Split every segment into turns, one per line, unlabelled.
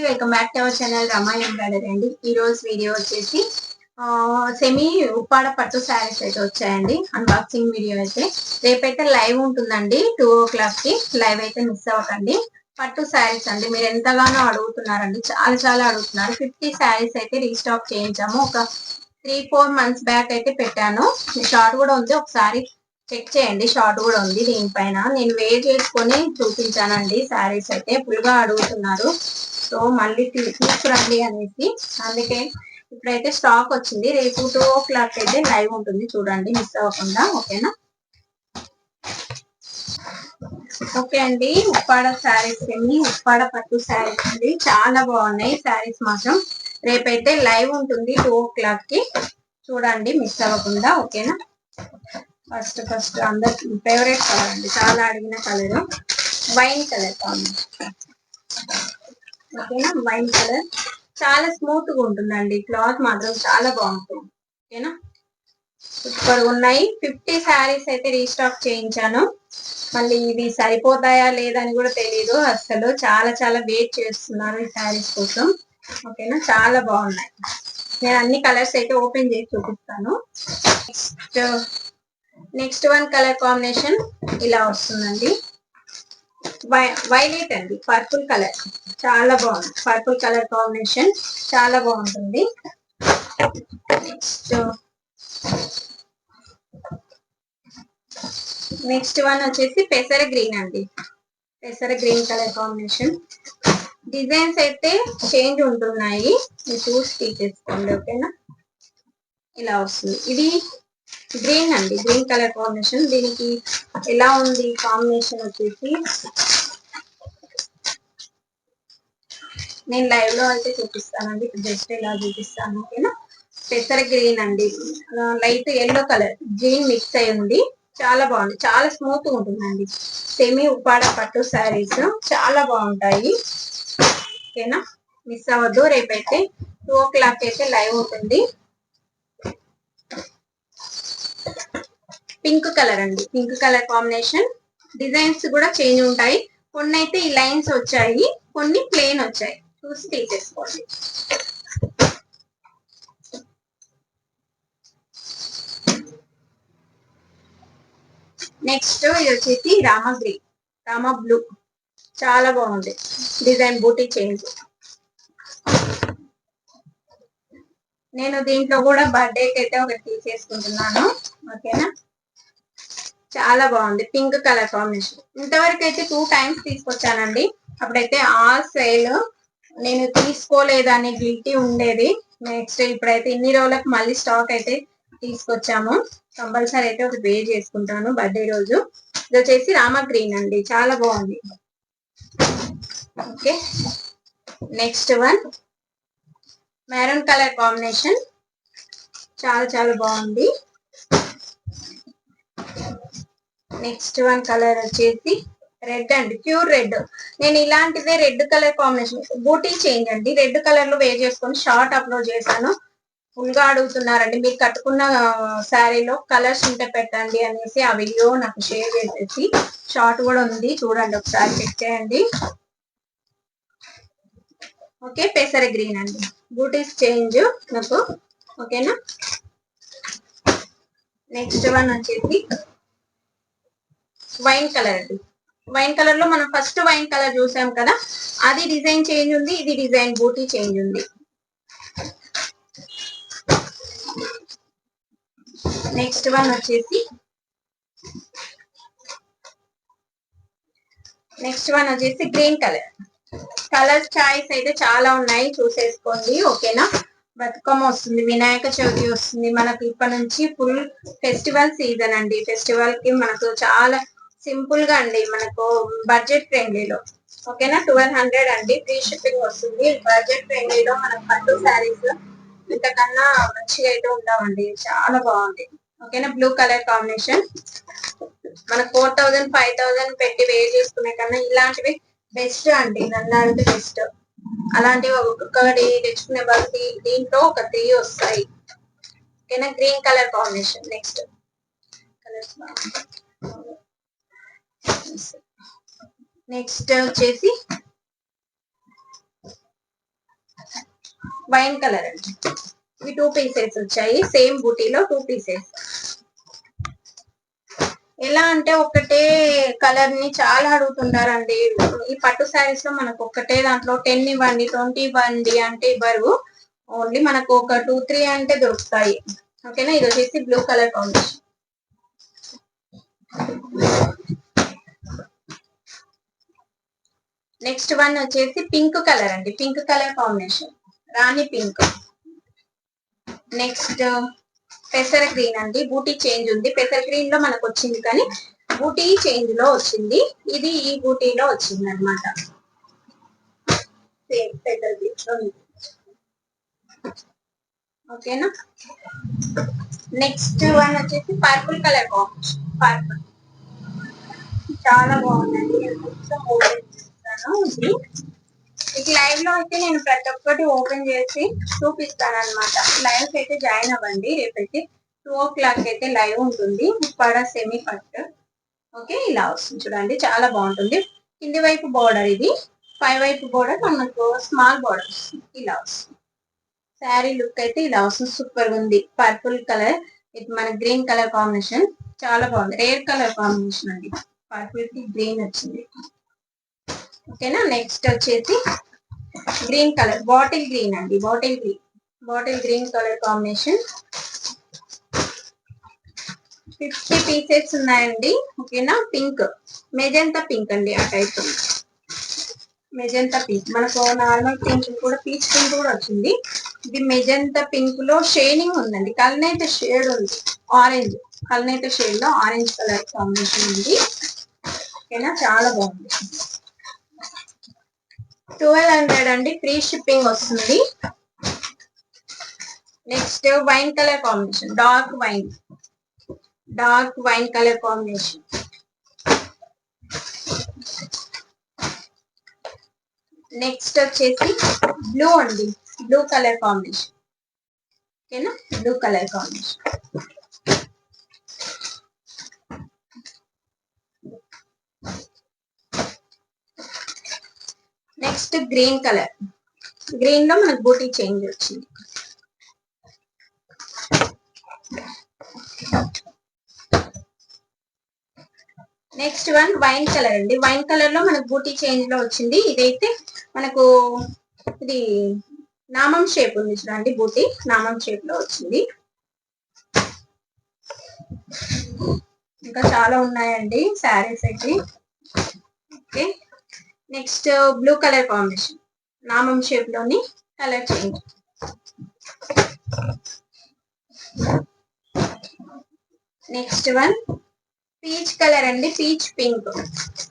Welcome back to our channel Rama brother అండి. ఈ రోజు వీడియో వచ్చేసి సెమీ ఉప్పాడ పట్టు శారీస్ అయితే వచ్చాయండి. అన్బాక్సింగ్ వీడియో అయితే. రేపైతే లైవ్ ఉంటుందండి టూ ఓ క్లాక్కి. లైవ్ అయితే మిస్ అవ్వకండి. పట్టు శారీస్ అండి మీరు ఎంతగానో అడుగుతున్నారండి. చాలా చాలా అడుగుతున్నారు. ఫిఫ్టీ శారీస్ అయితే రీస్టాక్ చేయించాము. ఒక త్రీ ఫోర్ మంత్స్ బ్యాక్ అయితే పెట్టాను. షార్ట్ కూడా ఉంది. ఒకసారి చెక్ చేయండి. షార్ట్ కూడా ఉంది దీనిపైన. నేను వేర్ చేసుకొని చూపించానండి శారీస్ అయితే. ఫుల్గా అడుగుతున్నారు. సో మళ్ళీ తీసుకురండి అనేసి అందుకే ఇప్పుడైతే స్టాక్ వచ్చింది. రేపు టూ ఓ క్లాక్ అయితే లైవ్ ఉంటుంది. చూడండి మిస్ అవ్వకుండా. ఓకేనా? ఓకే అండి. ఉప్పాడ శారీస్ అండి. ఉప్పాడ పట్టు శారీస్ అండి. చాలా బాగున్నాయి శారీస్ మాత్రం. రేపైతే లైవ్ ఉంటుంది టూ ఓ క్లాక్కి చూడండి మిస్ అవ్వకుండా. ఓకేనా? ఫస్ట్ ఫస్ట్ అందరు ఫేవరెట్ కలర్ అండి. చాలా అడిగిన కలర్. వైన్ కలర్ కావాలి ఓకేనా? Wine colour. చాలా స్మూత్గా ఉంటుందండి. క్లాత్ మాత్రం చాలా బాగుంటుంది. ఓకేనా? సూపర్ ఉన్నాయి. ఫిఫ్టీ శారీస్ అయితే రీస్టాక్ చేయించాను. మళ్ళీ ఇవి సరిపోతాయా లేదని కూడా తెలియదు అసలు చాలా చాలా వెయిట్ చేస్తున్నాను ఈ శారీస్ కోసం. ఓకేనా? చాలా బాగున్నాయి. నేను అన్ని కలర్స్ అయితే ఓపెన్ చేసి చూపిస్తాను. Next next one colour combination ఇలా వస్తుందండి. వైలెట్ అండి? పర్పుల్ కలర్ చాలా బాగుంది. పర్పుల్ కలర్ కాంబినేషన్ చాలా బాగుంటుంది. నెక్స్ట్ నెక్స్ట్ వన్ వచ్చేసి పెసర గ్రీన్ అండి. పెసర గ్రీన్ కలర్ కాంబినేషన్ డిజైన్స్ అయితే చేంజ్ ఉంటున్నాయి. మీరు చూసి తీసేసుకోండి ఓకేనా ఇలా వస్తుంది. ఇది గ్రీన్ అండి. గ్రీన్ కలర్ కాంబినేషన్ దీనికి ఎలా ఉంది కాంబినేషన్ వచ్చేసి నేను లైవ్లో అయితే చూపిస్తానండి. జస్ట్ ఇలా చూపిస్తాను ఓకేనా? పెసర గ్రీన్ అండి. Light yellow colour green mix అయి ఉంది. చాలా బాగుంది. చాలా స్మూత్ ఉంటుందండి. సెమీ ఉప్పాడ పట్టు శారీస్ చాలా బాగుంటాయి. ఓకేనా? మిస్ అవ్వద్దు. రేపైతే టూ ఓ క్లాక్ అయితే లైవ్ ఉంటుంది పింక్ కలర్ అండి. పింక్ కలర్ కాంబినేషన్ డిజైన్స్ కూడా చేంజ్ ఉంటాయి. కొన్ని అయితే ఈ లైన్స్ వచ్చాయి. కొన్ని ప్లెయిన్ వచ్చాయి. చూసి తీసేసుకోండి నెక్స్ట్ ఇది వచ్చేసి రామ గ్రీన్. రామ బ్లూ. చాలా బాగుంది. డిజైన్ బూటీ చేంజ్ నేను దీంట్లో కూడా బర్త్డేకి అయితే ఒకటి తీసేసుకుంటున్నాను. ఓకేనా? చాలా బాగుంది. పింక్ కలర్ కాంబినేషన్ ఇంతవరకు అయితే టూ టైమ్స్ తీసుకొచ్చానండి. అప్పుడైతే ఆ సేల్ నేను తీసుకోలేదని గిల్టీ ఉండేది. నెక్స్ట్ ఇప్పుడైతే ఇన్ని రోజులకు మళ్ళీ స్టాక్ అయితే తీసుకొచ్చాము. కంపల్సరీ అయితే ఒక పే చేసుకుంటాను బర్త్డే రోజు. ఇది వచ్చేసి రామ గ్రీన్ అండి. చాలా బాగుంది. Okay next one maroon colour combination చాలా చాలా బాగుంది. నెక్స్ట్ వన్ కలర్ వచ్చేసి రెడ్ అండి ప్యూర్ రెడ్ నేను ఇలాంటిదే రెడ్ కలర్ కాంబినేషన్ బూటీ చేంజ్ అండి. రెడ్ కలర్లో వేర్ చేసుకొని షార్ట్ అప్లోడ్ చేశాను. ఫుల్గా అడుగుతున్నారండి. మీరు కట్టుకున్న శారీలో కలర్స్ ఉంటే పెట్టండి అనేసి ఆ వీడియో నాకు షేర్ చేసేసి షార్ట్ కూడా ఉంది. చూడండి ఒకసారి చెక్ చేయండి. ఓకే పెసర గ్రీన్ అండి. బూటీస్ చేంజ్ నాకు. ఓకేనా నెక్స్ట్ వన్ వచ్చేసి వైన్ కలర్ అండి. వైన్ కలర్లో మనం ఫస్ట్ వైన్ కలర్ చూసాం కదా అది డిజైన్ చేంజ్ ఉంది ఇది డిజైన్ బూటీ చేంజ్ ఉంది. నెక్స్ట్ వన్ వచ్చేసి నెక్స్ట్ వన్ వచ్చేసి గ్రీన్ కలర్. కలర్ చాయిస్ అయితే చాలా ఉన్నాయి చూసేసుకోండి ఓకేనా? బతుకమ్మ వస్తుంది వినాయక చవితి వస్తుంది మనకు ఇప్పటి నుంచి ఫుల్ ఫెస్టివల్ సీజన్ అండి. ఫెస్టివల్కి మనకు చాలా సింపుల్గా అండి మనకు బడ్జెట్ ఫ్రెండ్లీలో. ఓకేనా? ట్వెల్వ్ హండ్రెడ్ అండి. ఫ్రీ షిప్పింగ్ వస్తుంది. బడ్జెట్ ఫ్రెండ్లీలో మనకు పట్టు శారీస్ ఇంతకన్నా మంచిగా అయితే ఉండవండి చాలా బాగుంది ఓకేనా? Blue colour combination. మనకు ఫోర్ థౌజండ్ ఫైవ్ థౌజండ్ పెట్టి వేర్ చేసుకునే కన్నా ఇలాంటివి బెస్ట్ అండి. నన్ను బెస్ట్. అలాంటివి ఒక్కొక్కటి తెచ్చుకునే వాళ్ళు దీంట్లో ఒక త్రీ వస్తాయి. ఓకేనా? Green colour combination. Next. Colours next వచ్చేసి వైన్ కలర్ అండి. ఇవి టూ పీసెస్ వచ్చాయి. సేమ్ బూటీలో టూ పీసెస్. ఎలా అంటే ఒకటే కలర్ని చాలా అడుగుతుంటారండి. ఈ పట్టు శారీస్లో మనకు ఒకటే దాంట్లో టెన్ ఇవ్వండి ట్వంటీ ఇవ్వండి అంటే ఇవ్వరు. ఓన్లీ మనకు ఒక టూ త్రీ అంటే దొరుకుతాయి. ఓకేనా ఇది వచ్చేసి blue colour combination next one వచ్చేసి పింక్ కలర్ అండి. పింక్ కలర్ కాంబినేషన్ రాణి పింక్ నెక్స్ట్ పెసర గ్రీన్ అండి. బూటీ చేంజ్ ఉంది. పెసర గ్రీన్లో మనకు వచ్చింది కానీ బూటీ చేంజ్లో వచ్చింది. ఇది ఈ బూటీలో వచ్చింది అనమాట ఓకేనా నెక్స్ట్ వన్ వచ్చేసి పర్పుల్ కలర్ కాంబినేషన్ పర్పుల్ చాలా బాగుందండి. నేను ఇది లైవ్లో అయితే నేను ప్రతి ఒక్కటి ఓపెన్ చేసి చూపిస్తాను అనమాట లైవ్ అయితే జాయిన్ అవ్వండి. రేపైతే టూ ఓ క్లాక్ అయితే లైవ్ ఉంటుంది. ఉప్పాడ సెమీ పట్ ఓకే ఇలా వస్తుంది. చూడండి. చాలా బాగుంటుంది. కింది వైపు బోర్డర్ ఇది. పై వైపు బోర్డర్ మనకు స్మాల్ బోర్డర్ వస్తుంది ఇలా వస్తుంది. శారీ లుక్ అయితే ఇలా వస్తుంది. సూపర్ ఉంది. పర్పుల్ కలర్ ఇది మన గ్రీన్ కలర్ కాంబినేషన్ చాలా బాగుంది. రేర్ కలర్ కాంబినేషన్ అండి. పర్పుల్కి గ్రీన్ వచ్చింది. ఓకేనా? నెక్స్ట్ వచ్చేసి గ్రీన్ కలర్ బాటిల్ గ్రీన్ అండి bottle green bottle green colour combination fifty pieces ఉన్నాయండి ఓకేనా? పింక్ మెజంతా పింక్ అండి ఆ టైప్ మెజంతా పింక్ మనకు నార్మల్ పింక్ కూడా పీచ్ పింక్ కూడా వచ్చింది. ఇది మెజంతా పింక్లో షేడింగ్ ఉందండి. కల్నైతే షేడ్ ఉంది. ఆరెంజ్ కల్నైతే షేడ్లో ఆరెంజ్ కలర్ కాంబినేషన్ ఉంది. ఓకేనా? చాలా బాగుంది. ట్వెల్వ్ హండ్రెడ్ అండి ఫ్రీ షిప్పింగ్ వస్తుంది. Next wine colour combination dark wine. Dark wine colour combination. Next వచ్చేసి బ్లూ అండి బ్లూ కలర్ కాంబినేషన్. ఓకేనా? Blue colour combination. Next green colour. గ్రీన్లో మనకు బూటీ చేంజ్ వచ్చింది. నెక్స్ట్ వన్ వైన్ కలర్ అండి. వైన్ కలర్లో మనకు బూటీ చేంజ్లో వచ్చింది. ఇదైతే మనకు ఇది నామం షేప్ ఉంది చూడండి బూటీ నామం షేప్లో వచ్చింది. ఇంకా చాలా ఉన్నాయండి శారీస్ అయితే. Okay next blue colour combination. నామం షేప్లోని colour change. Next one peach colour అండి పీచ్ పింక్.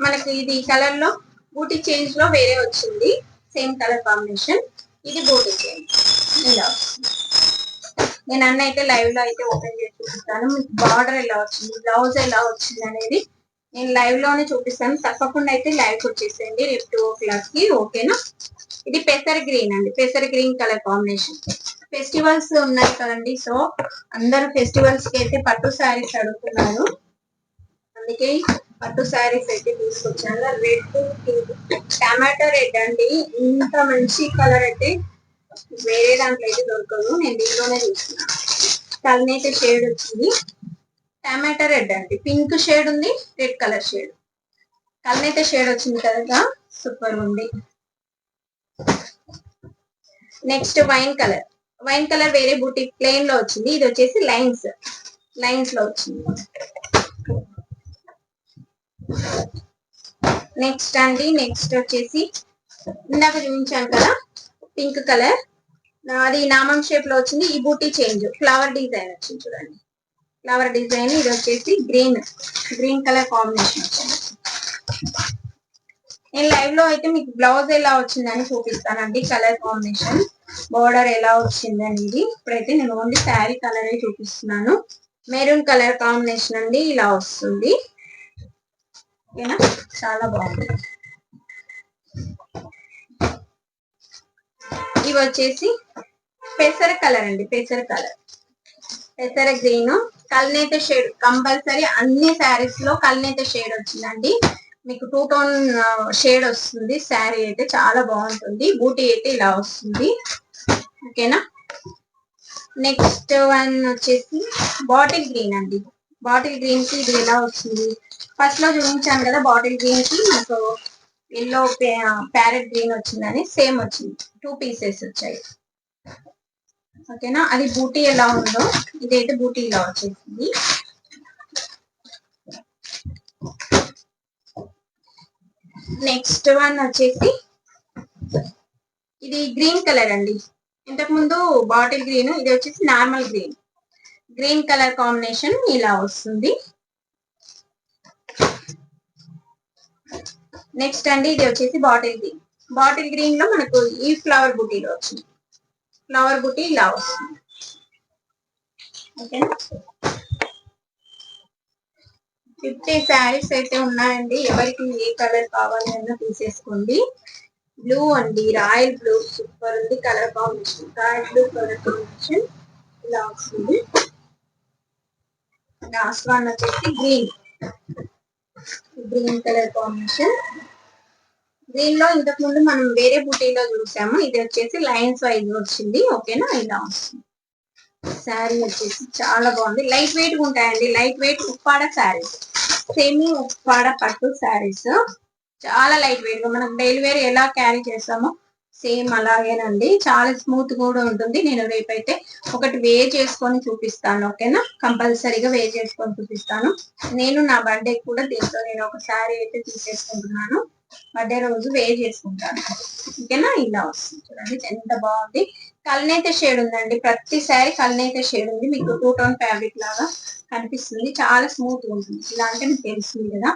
మనకి ఇది కలర్లో బూటీ చేంజ్లో వేరే వచ్చింది. Same colour combination. ఇది బూటీ చేంజ్. ఇలా. నేను అన్న అయితే లైవ్లో అయితే ఓపెన్ చేసి చూపిస్తాను. మీకు బార్డర్ ఎలా వచ్చింది బ్లౌజ్ ఎలా వచ్చింది అనేది నేను లైవ్లోనే చూపిస్తాను. తప్పకుండా అయితే లైవ్ వచ్చేసేయండి. రేపు టూ ఓ క్లాక్కి ఓకేనా ఇది పెసర్ గ్రీన్ అండి. పెసర్ గ్రీన్ కలర్ కాంబినేషన్ ఫెస్టివల్స్ ఉన్నాయి కదండి. సో అందరూ ఫెస్టివల్స్కి అయితే పట్టు శారీస్ అడుగుతున్నారు. అందుకే పట్టు శారీస్ అయితే తీసుకొచ్చాను. రెడ్ టమాటో రెడ్ అండి. ఇంత మంచి కలర్ అయితే వేరే దాంట్లో అయితే దొరకదు. నేను దీంట్లోనే చూస్తున్నాను. తలనైతే షేడ్ వచ్చింది. టమాటా రెడ్ అండి. పింక్ షేడ్ ఉంది రెడ్ కలర్ షేడ్. కలనైతే షేడ్ వచ్చింది కదా సూపర్ ఉంది. Next wine colour. Wine colour వేరే బూటీ ప్లెయిన్లో వచ్చింది. ఇది వచ్చేసి లైన్స్. లైన్స్లో వచ్చింది. నెక్స్ట్ అండి నెక్స్ట్ వచ్చేసి ఇందాక చూపించాను కదా పింక్ కలర్. అది నామం షేప్లో వచ్చింది. ఈ బూటీ చేంజ్ ఫ్లవర్ డిజైన్ వచ్చింది చూడండి. ఫ్లవర్ డిజైన్ ఇది వచ్చేసి గ్రీన్ గ్రీన్ కలర్ కాంబినేషన్ వచ్చింది నేను లైవ్లో అయితే మీకు బ్లౌజ్ ఎలా వచ్చిందని చూపిస్తానండి కలర్ కాంబినేషన్ బోర్డర్ ఎలా వచ్చింది అనేది ఇప్పుడైతే నేను ఓన్లీ శారీ కలర్ చూపిస్తున్నాను. మెరూన్ కలర్ కాంబినేషన్ అండి ఇలా వస్తుంది. ఓకేనా? చాలా బాగుంది. ఇవి వచ్చేసి పెసర కలర్ అండి పెసర కలర్ పెసర గ్రీన్ కల్నేత షేడ్ కంపల్సరీ అన్ని శారీస్లో కల్నేత షేడ్ వచ్చిందండి. మీకు టూ టోన్ షేడ్ వస్తుంది. శారీ అయితే చాలా బాగుంటుంది. బూటీ అయితే ఇలా వస్తుంది. ఓకేనా? నెక్స్ట్ వన్ వచ్చేసి బాటిల్ గ్రీన్ అండి. బాటిల్ గ్రీన్కి ఇది ఎలా వస్తుంది? ఫస్ట్లో చూపించాను కదా బాటిల్ గ్రీన్కి. మీకు ఎల్లో ప్యారెట్ గ్రీన్ వచ్చిందని సేమ్ వచ్చింది. టూ పీసెస్ వచ్చాయి. ఓకేనా? అది బూటీ ఎలా ఉందో ఇదైతే బూటీ ఇలా వచ్చేసింది. నెక్స్ట్ వన్ వచ్చేసి ఇది గ్రీన్ కలర్ అండి. ఇంతకు ముందు బాటిల్ గ్రీన్ ఇది వచ్చేసి normal green. Green colour combination ఇలా వస్తుంది. నెక్స్ట్ అండి ఇది వచ్చేసి బాటిల్ గ్రీన్. బాటిల్ గ్రీన్లో మనకు ఈ ఫ్లవర్ బుటీలో వచ్చింది ఫ్లవర్ బుట్టి ఇలా వస్తుంది ఓకేనా ఫిఫ్టీ శారీస్ అయితే ఉన్నాయండి. ఎవరికి ఏ కలర్ కావాలి అన్న తీసేసుకోండి. బ్లూ అండి రాయల్ బ్లూ సూపర్ ఉంది. Colour combination royal blue colour combination ఇలా వస్తుంది. లాస్ట్ వన్ వచ్చేసి గ్రీన్. Green colour combination. దీనిలో ఇంతకు ముందు మనం వేరే బుటీలో చూసాము. ఇది వచ్చేసి లైన్స్ వైజ్ వచ్చింది. ఓకేనా? ఇలా వస్తుంది. శారీ వచ్చేసి చాలా బాగుంది. లైట్ వెయిట్ ఉంటాయండి. Light weight Uppada saris. Semi Uppada పట్టు శారీస్. చాలా లైట్ వెయిట్గా మనం డైలీ వేర్ ఎలా క్యారీ చేస్తామో సేమ్ అలాగేనండి. చాలా స్మూత్ కూడా ఉంటుంది. నేను రేపైతే ఒకటి వే చేసుకొని చూపిస్తాను. ఓకేనా? కంపల్సరీగా వే చేసుకొని చూపిస్తాను. నేను నా బర్త్డే కూడా దీంట్లో నేను ఒక శారీ అయితే తీసేసుకుంటున్నాను. మధ్య రోజు వే చేసుకుంటాను. ఓకేనా? ఇలా వస్తుంది చూడండి. ఎంత బాగుంది. కల్నేత షేడ్ ఉందండి. ప్రతిసారి శారీ కల్నేత షేడ్ ఉంది. మీకు టూ టోన్ ఫ్యాబ్రిక్ లాగా కనిపిస్తుంది. చాలా స్మూత్ ఉంటుంది. ఇలా అంటే మీకు తెలుస్తుంది కదా.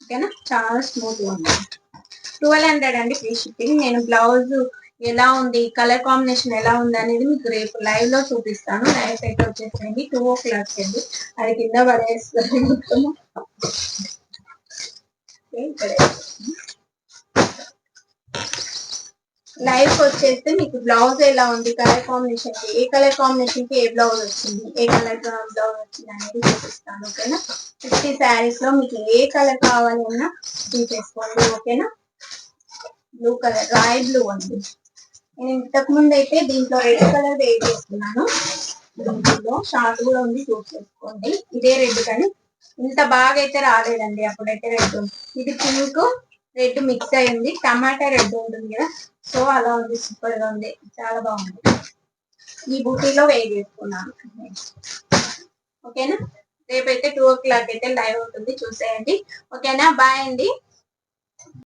ఓకేనా? చాలా స్మూత్గా ఉంది ట్వెల్వ్ హండ్రెడ్ అండి ఫ్రీ షిప్పింగ్. నేను బ్లౌజ్ ఎలా ఉంది? కలర్ కాంబినేషన్ ఎలా ఉంది అనేది మీకు రేపు లైవ్లో చూపిస్తాను. లైవ్ అయితే వచ్చేసేయండి. టూ ఓ క్లాక్ అండి. అది కింద పడేస్తుంది మొత్తం లైఫ్ వచ్చేస్తే మీకు బ్లౌజ్ ఎలా ఉంది? కలర్ కాంబినేషన్కి ఏ కలర్ కాంబినేషన్కి ఏ బ్లౌజ్ వచ్చింది? ఏ కలర్ బ్లౌజ్ వచ్చింది అనేది చూపిస్తాను ఓకేనా ఫిఫ్టీ శారీస్లో మీకు ఏ కలర్ కావాలి అన్నా తీసేసుకోండి ఓకేనా బ్లూ కలర్ రాయల్ బ్లూ అండి. నేను ఇంతకు ముందు అయితే దీంట్లో రెడ్ కలర్ వేట్ చేస్తున్నాను. దీంట్లో షార్ట్ కూడా ఉంది చూసేసుకోండి. ఇదే రెడ్ కానీ ఇంత బాగా అయితే రాలేదండి అప్పుడైతే రెడ్ ఇది పింక్ రెడ్ మిక్స్ అయింది. టమాటా రెడ్ ఉంటుంది కదా సో అలా ఉంది సూపర్గా ఉంది చాలా బాగుంది. ఈ బుటీలో వేడి చేసుకున్నాను ఓకేనా? రేపైతే టూ ఓ క్లాక్ అయితే లైవ్ ఉంటుంది చూసేయండి. ఓకేనా? బాయ్ అండి.